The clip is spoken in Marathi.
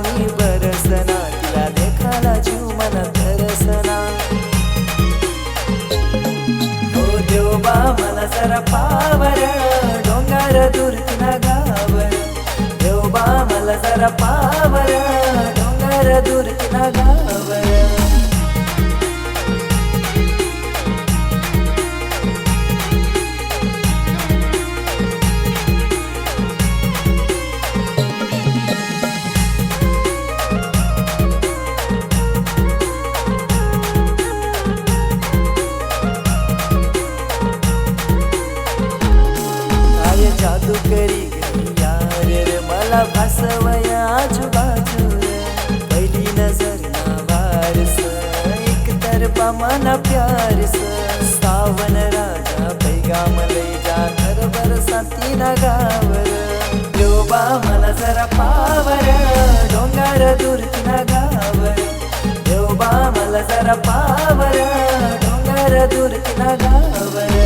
पाणी बरसना तिला देखाला जीव मना धरसना. हो देवबा मला जरा पावर डोंगर दूर तिला गावर देवबा मला जरा पावर डोंगर दूर तिला गावर. करी घरी. मला भासवया आजूबाजू पहिली नजर ना वारस एक तर पामाना प्यारस सावन राजा पैगा मलई जा घर बरसाती ना गावर जोबा मला जरा पावर डोंगर दूर ना गावर देवबा मला जरा पावर डोंगर दूर ना गावर